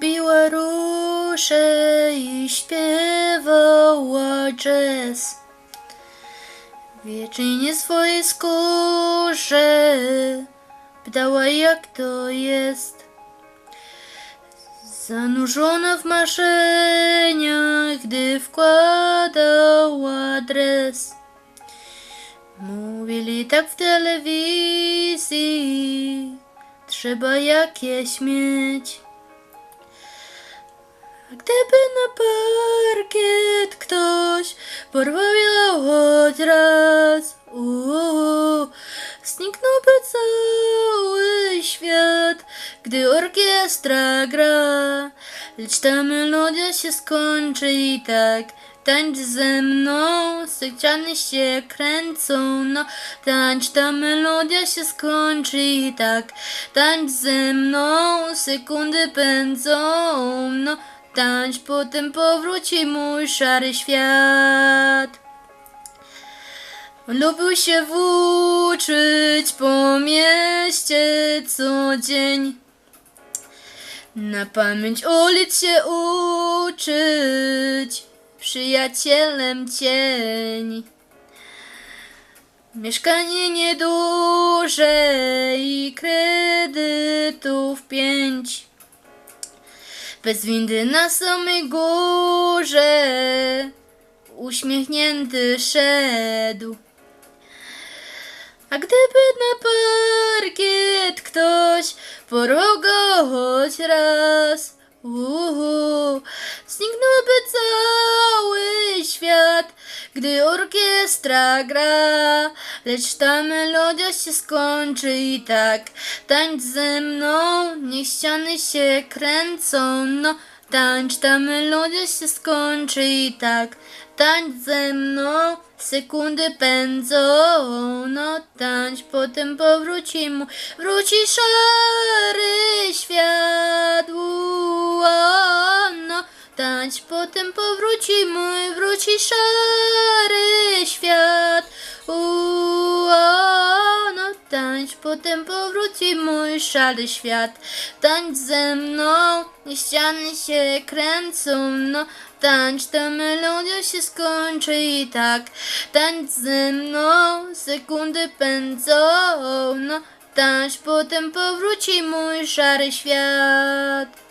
biła róże i śpiewała jazz. Wiecznie swojej skórze pytała jak to jest. Zanurzona w marzeniach, gdy wkładała dres. Mówili tak w telewizji, trzeba jakieś mieć. Gdyby na parkiet ktoś porwał ją choć raz, uuu, zniknąłby cały świat, gdy orkiestra gra. Lecz ta melodia się skończy i tak, tańcz ze mną, sykciany się kręcą, no tańcz, ta melodia się skończy i tak, tańcz ze mną, sekundy pędzą, no tańcz, potem powróci mój szary świat. Lubił się włóczyć po mieście co dzień. Na pamięć ulic się uczyć, przyjacielem cień. Mieszkanie nieduże i kredytów pięć. Bez windy na samej górze, uśmiechnięty szedł. A gdyby na parkiet ktoś porwał go choć raz, uhu, zniknąłby cały świat, gdy orkiestra gra. Lecz ta melodia się skończy i tak, tańcz ze mną, niech ściany się kręcą, no. Tańcz, ta melodia się skończy i tak, tańcz ze mną, sekundy pędzą, no tańcz, potem powróci mu, wróci szary świat, Ua, no tańcz, potem powróci mój, wróci szary potem powróci mój szary świat, tańcz ze mną, ściany się kręcą, no. Tańcz, ta melodia się skończy i tak, tańcz ze mną, sekundy pędzą, no. Tańcz, potem powróci mój szary świat.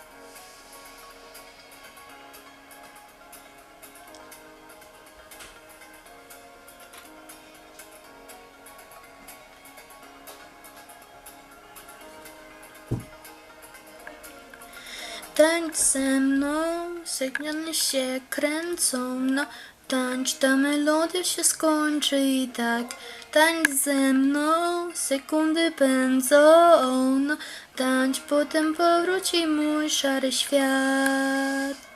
Tańcz ze mną, sygnany się kręcą, no tańcz, ta melodia się skończy i tak. Tańcz ze mną, sekundy pędzą, no tańcz, potem powróci mój szary świat.